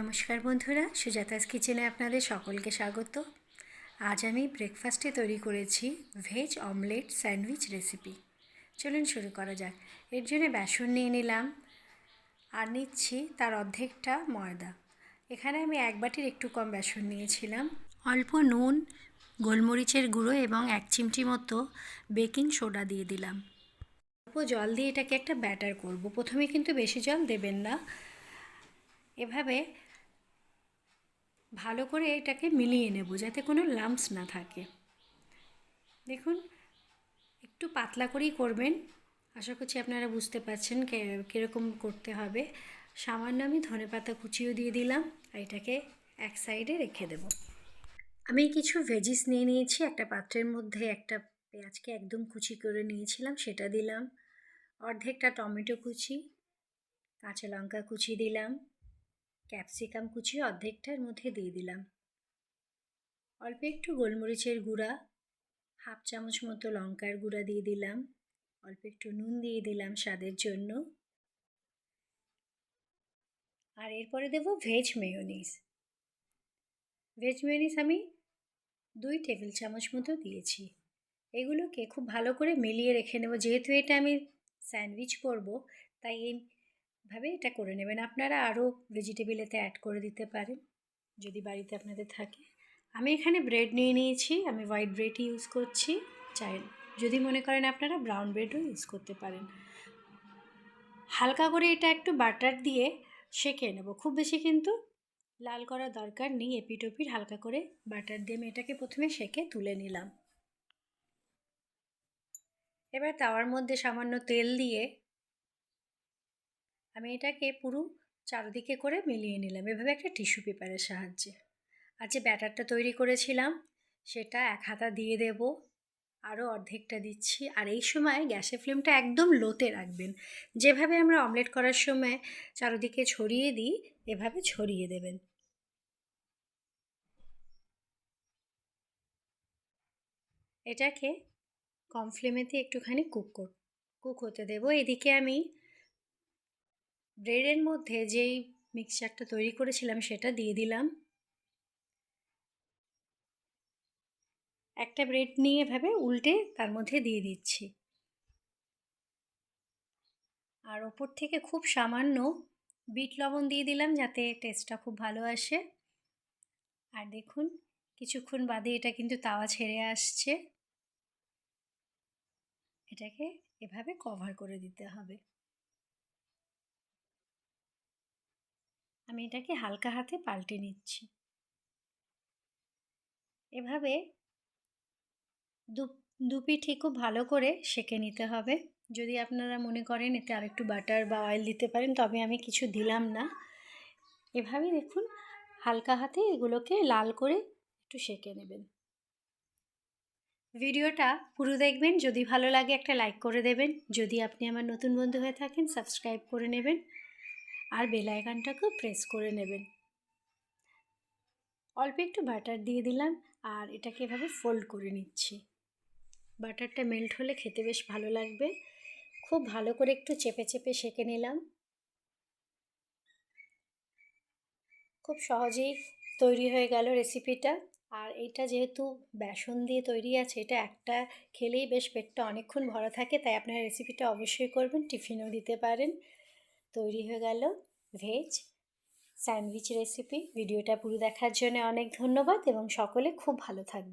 নমস্কার বন্ধুরা, সুজাতাস কিচেনে আপনাদের সকলকে স্বাগত। আজ আমি ব্রেকফাস্টে তৈরি করেছি ভেজ অমলেট স্যান্ডউইচ রেসিপি চলুন শুরু করা যাক। এর জন্য বেসন নিয়ে নিলাম আর নিচ্ছি তার অর্ধেকটা ময়দা। এখানে আমি এক বাটির একটু কম বেসন নিয়েছিলাম। অল্প নুন, গোলমরিচের গুঁড়ো এবং এক চিমটি মতো বেকিং সোডা দিয়ে দিলাম। অল্প জল দিয়ে এটাকে একটা ব্যাটার করব। প্রথমে কিন্তু বেশি জল দেবেন না। এভাবে ভালো করে এটাকে মিলিয়ে নেব যাতে কোনো লাম্পস না থাকে। দেখুন, একটু পাতলা করেই করবেন। আশা করছি আপনারা বুঝতে পারছেন কীরকম করতে হবে। সামান্য আমি ধনে পাতা কুচিও দিয়ে দিলাম আর এটাকে এক সাইডে রেখে দেব। আমি কিছু ভেজিস নিয়ে নিয়েছি, একটা পাত্রের মধ্যে একটা পেঁয়াজকে একদম কুচি করে নিয়েছিলাম, সেটা দিলাম। অর্ধেকটা টমেটো কুচি, কাঁচা লঙ্কা কুচি দিলাম। ক্যাপসিকাম কুচি অর্ধেকটার মধ্যে দিয়ে দিলাম। অল্প একটু গোলমরিচের গুঁড়া, হাফ চামচ মতো লঙ্কার গুঁড়া দিয়ে দিলাম। অল্প একটু নুন দিয়ে দিলাম স্বাদের জন্য। আর এরপরে দেব ভেজ মেয়োনিজ ভেজ মেয়োনিজ আমি দুই টেবিল চামচ মতো দিয়েছি। এগুলোকে খুব ভালো করে মিলিয়ে রেখে নেব। যেহেতু এটা আমি স্যান্ডউইচ করব, তাই এই ভাবে এটা করে নেবেন। আপনারা আরও ভেজিটেবিল এতে অ্যাড করে দিতে পারেন, যদি বাড়িতে আপনাদের থাকে। আমি এখানে ব্রেড নিয়ে নিয়েছি, আমি হোয়াইট ব্রেডই ইউজ করছি। চাই, যদি মনে করেন আপনারা ব্রাউন ব্রেডও ইউজ করতে পারেন। হালকা করে এটা একটু বাটার দিয়ে সেঁকে নেব। খুব বেশি কিন্তু লাল করার দরকার নেই, এপিটোপির হালকা করে বাটার দিয়ে আমি এটাকে প্রথমে সেঁকে তুলে নিলাম। এবার তাওয়ার মধ্যে সামান্য তেল দিয়ে আমি এটাকে পুরো চারদিকে করে মিলিয়ে নিলাম। এভাবে একটা টিস্যু পেপারের সাহায্যে। আর যে ব্যাটারটা তৈরি করেছিলাম, সেটা এক হাতা দিয়ে দেব, আরও অর্ধেকটা দিচ্ছি। আর এই সময় গ্যাসের ফ্লেমটা একদম লোতে রাখবেন। যেভাবে আমরা অমলেট করার সময় চারদিকে ছড়িয়ে দিই, এভাবে ছড়িয়ে দেবেন। এটাকে কম ফ্লেমেতে একটুখানি কুক কুক হতে দেবো। এদিকে আমি ব্রেডের মধ্যে যেই মিক্সচারটা তৈরি করেছিলাম সেটা দিয়ে দিলাম। একটা ব্রেড নিয়ে এভাবে উল্টে তার মধ্যে দিয়ে দিচ্ছি। আর ওপর থেকে খুব সামান্য বিট লবণ দিয়ে দিলাম যাতে টেস্টটা খুব ভালো আসে। আর দেখুন, কিছুক্ষণ বাদে এটা কিন্তু তাওয়া ছেড়ে আসছে। এটাকে এভাবে কভার করে দিতে হবে। আমি এটাকে হালকা হাতে পাল্টে নিচ্ছি। এভাবে দু দুপিঠি খুব ভালো করে সেঁকে নিতে হবে। যদি আপনারা মনে করেন এতে আরেকটু বাটার বা অয়েল দিতে পারেন, তবে আমি কিছু দিলাম না। এভাবে দেখুন, হালকা হাতে এগুলোকে লাল করে একটু সেঁকে নেবেন। ভিডিওটা পুরো দেখবেন, যদি ভালো লাগে একটা লাইক করে দেবেন। যদি আপনি আমার নতুন বন্ধু হয়ে থাকেন, সাবস্ক্রাইব করে নেবেন। আর বেলাইকানটাকেও প্রেস করে নেবেন। অল্প একটু বাটার দিয়ে দিলাম আর এটাকে এভাবে ফোল্ড করে নিচ্ছি। বাটারটা মেল্ট হলে খেতে বেশ ভালো লাগবে। খুব ভালো করে একটু চেপে চেপে সেঁকে নিলাম। খুব সহজেই তৈরি হয়ে গেল রেসিপিটা আর এটা যেহেতু বেসন দিয়ে তৈরি আছে, এটা একটা খেলেই বেশ পেটটা অনেকক্ষণ ভরা থাকে, তাই আপনারা রেসিপিটা অবশ্যই করবেন, টিফিনও দিতে পারেন। তৈরি হয়ে গেল ভেজ স্যান্ডউইচ রেসিপি। ভিডিওটা পুরো দেখার জন্য অনেক ধন্যবাদ এবং সকলে খুব ভালো থাকবে